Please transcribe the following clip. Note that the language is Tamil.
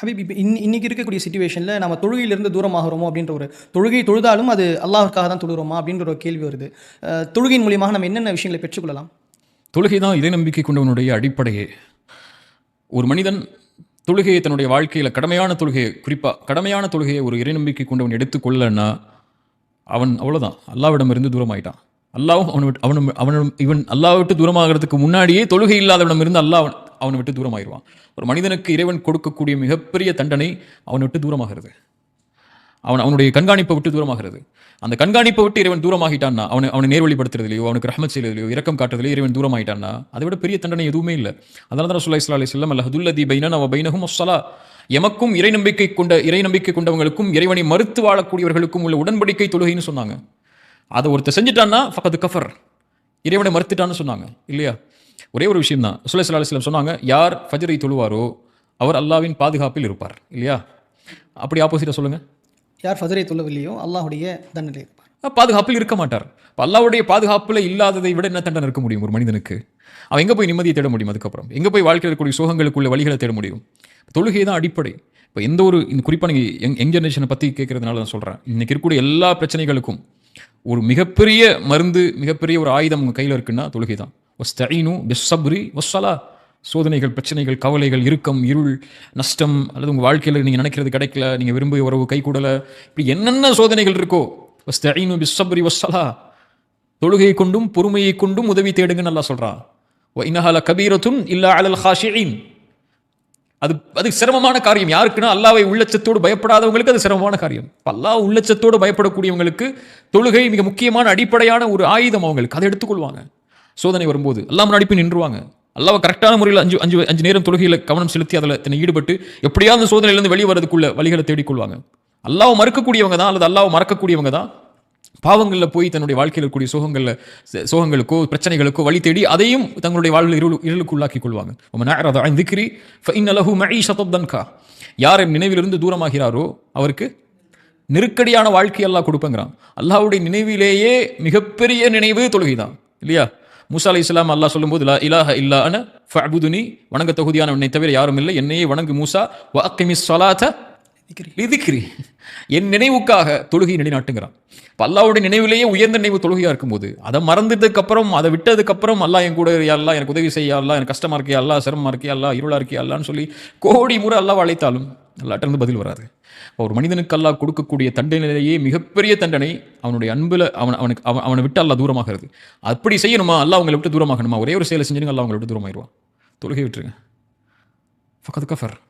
ஹபீப் இப்போ இன் இன்னைக்கு இருக்கக்கூடிய சுச்சுவேஷனில் நம்ம தொழுகையிலிருந்து தூரமாகிறோமோ அப்படின்ற ஒரு தொழுகை தொழுதாலும் அது அல்லாஹுக்காக தான் தொழுகிறோமா அப்படின்ற ஒரு கேள்வி வருது. தொழுகையின் மூலியமாக நம்ம என்னென்ன விஷயங்களை பெற்றுக்கொள்ளலாம்? தொழுகை தான் இதை நம்பிக்கை கொண்டவனுடைய அடிப்படையே. ஒரு மனிதன் தொழுகையை தன்னுடைய வாழ்க்கையில் கடமையான தொழுகையை குறிப்பாக கடமையான தொழுகையை ஒரு இறைநம்பிக்கை கொண்டவன் எடுத்துக்கொள்ளன்னா அவன் அவ்வளோதான் அல்லாவிடமிருந்து தூரமாயிட்டான். அல்லாவும் அவனை விட்டு அவனும் அவனும் இவன் அல்லாஹ் விட்டு தூரமாகிறதுக்கு முன்னாடியே தொழுகை இல்லாதவனிடமிருந்து அல்லாஹ் அவன் அவனை விட்டு தூரமாயிருவான். ஒரு மனிதனுக்கு இறைவன் கொடுக்கக்கூடிய மிகப்பெரிய தண்டனை அவனை விட்டு தூரமாகிறது. அவன் அவனுடைய கண்காணிப்பை விட்டு தூரமாகிறது. அந்த கண்காணிப்பை விட்டு இறைவன் தூரமாகிட்டான்னா அவனை அவனை நேர்வழிப்படுத்துறதுலையோ அவனுக்கு ரஹமத் செய்யறதுலையோ இரக்கம் காட்டுறதுலையோ இறைவன் தூரமாகிட்டான்னா அதை விட பெரிய தண்டனை எதுவுமே இல்லை. அதனால தான் சுல்லா இஸ்லா அலி வஸல்லம் அல்லஹதுல்லதி பைனனா அவ பைனகும் அஸ்ஸலா எமக்கும் இறை நம்பிக்கை கொண்ட இறை நம்பிக்கை கொண்டவங்களுக்கும் இறைவனை மறுத்து வாழக்கூடியவர்களுக்கும் உள்ள உடன்படிக்கை தொழுகைன்னு சொன்னாங்க. அதை ஒருத்தர் செஞ்சுட்டான்னா ஃபகது கஃபர். இறைவனை மறுத்துட்டான்னு சொன்னாங்க. இல்லையா? ஒரே ஒரு விஷயம் தான் சுலை சலாஹ் சொன்னாங்க யார் ஃபஜரை தொழுவாரோ அவர் அல்லாவின் பாதுகாப்பில் இருப்பார். இல்லையா? அப்படி ஆப்போசிட்டாக சொல்லுங்கள் யார் ஃபஜரை தொழவில்லையோ அல்லாஹ்வுடைய தண்டனை இருப்பார். பாதுகாப்பில் இருக்க மாட்டார். இப்போ அல்லாவுடைய பாதுகாப்பில் இல்லாததை விட என்ன தண்டனை இருக்க முடியும் ஒரு மனிதனுக்கு? அவன் எங்கே போய் நிம்மதியை தேட முடியும் அதுக்கப்புறம்? எங்கே போய் வாழ்க்கையில் இருக்கக்கூடிய சுகங்களுக்குள்ள வழிகளை தேட முடியும்? தொழுகை தான் அடிப்படை. இப்போ எந்த ஒரு இந்த குறிப்பாக நீங்கள் யங் யங் ஜெனரேஷனை பற்றி கேட்கறதுனால நான் சொல்கிறேன் இன்னைக்கு இருக்கக்கூடிய எல்லா பிரச்சனைகளுக்கும் ஒரு மிகப்பெரிய மருந்து மிகப்பெரிய ஒரு ஆயுதம் உங்கள் கையில் இருக்குன்னா தொழுகை தான். ஒஸ்தீனு பிஸ்ஸப்ரி ஒஸ்ஸலா சோதனைகள் பிரச்சனைகள் கவலைகள் இறுக்கம் இருள் நஷ்டம் அல்லது உங்கள் வாழ்க்கையில் நீங்கள் நினைக்கிறது கிடைக்கல நீங்கள் விரும்பிய உறவு கைகூடலை இப்படி என்னென்ன சோதனைகள் இருக்கோ ஒஸ்தீனு பிஸ்ஸப்ரி ஒஸ்ஸலா தொழுகை கொண்டும் பொறுமையை கொண்டும் உதவி தேடுங்கன்னு நல்லா சொல்கிறான் ஓ இன்னஹால கபீரத்தும் இல்லா அலல் ஹாஷியின். அது அது சிரமமான காரியம். யாருக்குன்னா அல்லாவை உள்ளச்சத்தோடு பயப்படாதவங்களுக்கு அது சிரமமான காரியம். அல்லா அல்லாஹ் உள்ளச்சத்தோடு பயப்படக்கூடியவங்களுக்கு தொழுகை மிக முக்கியமான அடிப்படையான ஒரு ஆயுதம் அவங்களுக்கு. அதை எடுத்துக்கொள்வாங்க. சோதனை வரும்போது எல்லாம் முன்னாடி போய் நின்றுவாங்க. அல்லாவை கரெக்டான முறையில் அஞ்சு அஞ்சு அஞ்சு நேரம் தொழுகையில் கவனம் செலுத்தி அதில் தன்னை ஈடுபட்டு எப்படியாவது அந்த சோதனையிலேருந்து வெளியே வரதுக்குள்ள வழிகளை தேடிக்கொள்வாங்க. அல்லாவை மறுக்கக்கூடியவங்க தான் அல்லது அல்லாவை மறக்கக்கூடியவங்க தான் பாவங்களில் போய் தன்னுடைய வாழ்க்கையில் இருக்கக்கூடிய சோகங்களில் சோகங்களுக்கோ பிரச்சனைகளுக்கோ வழி தேடி அதையும் தங்களுடைய வாழ்வில் இருள் இருளுக்கு உள்ளாக்கி கொள்வாங்க. திக்ரி ஃபஇன்ன லஹு மஈஷத்தன் தன்கா யார் என் நினைவிலிருந்து தூரமாகிறாரோ அவருக்கு நெருக்கடியான வாழ்க்கை அல்லாஹ் கொடுப்பங்கிறான். அல்லாவுடைய நினைவிலேயே மிகப்பெரிய நினைவு தொழுகை தான் இல்லையா? மூசா அலை இஸ்லாம் அல்லாஹ் சொல்லும்போது லா இலாஹ இல்லா அன ஃபஅபுதுனி. வணங்க தகுதியான உன்னை தவிர யாரும் இல்லை. என்னையே வணங்கு மூசா. வ அக்கிமிஸ் ஸலாத்த லிதிக்ரி. என் நினைவுக்காக தொழுகை நிலைநாட்டுங்கிறான் இப்போ அல்லாவுடைய நினைவிலேயே உயர்ந்த நினைவு தொழுகையாக இருக்கும்போது அதை மறந்ததுக்கு அப்புறம் அதை விட்டதுக்கு அப்புறம் அல்லாஹ் என் கூட அல்லா எனக்கு உதவி செய்ய அல்லா எனக்கு கஷ்டமா இருக்கே அல்லா சிரமமா இருக்கே அல்லா இருளா இருக்கே அல்லான்னு சொல்லி கோடி முறை அல்லாஹ் அழைத்தாலும் எல்லாட்டருந்து பதில் வராது. ஒரு மனிதனுக்கு அல்லாஹ் கொடுக்கக்கூடிய தண்டனையிலேயே மிகப்பெரிய தண்டனை அவனுடைய அன்பில் அவன் அவனுக்கு அவன் அவனை விட்டு அல்லா தூரமாகிறது. அப்படி செய்யணுமா? அல்லா அவங்களை விட்டு தூரமாகணுமா ஒரே ஒரு செயலை செஞ்சுருங்க அல்லா அவங்களை விட்டு தூரமாயிருவான் தொழுகை விட்டுருங்க. ஃபக்கத் கஃபர்.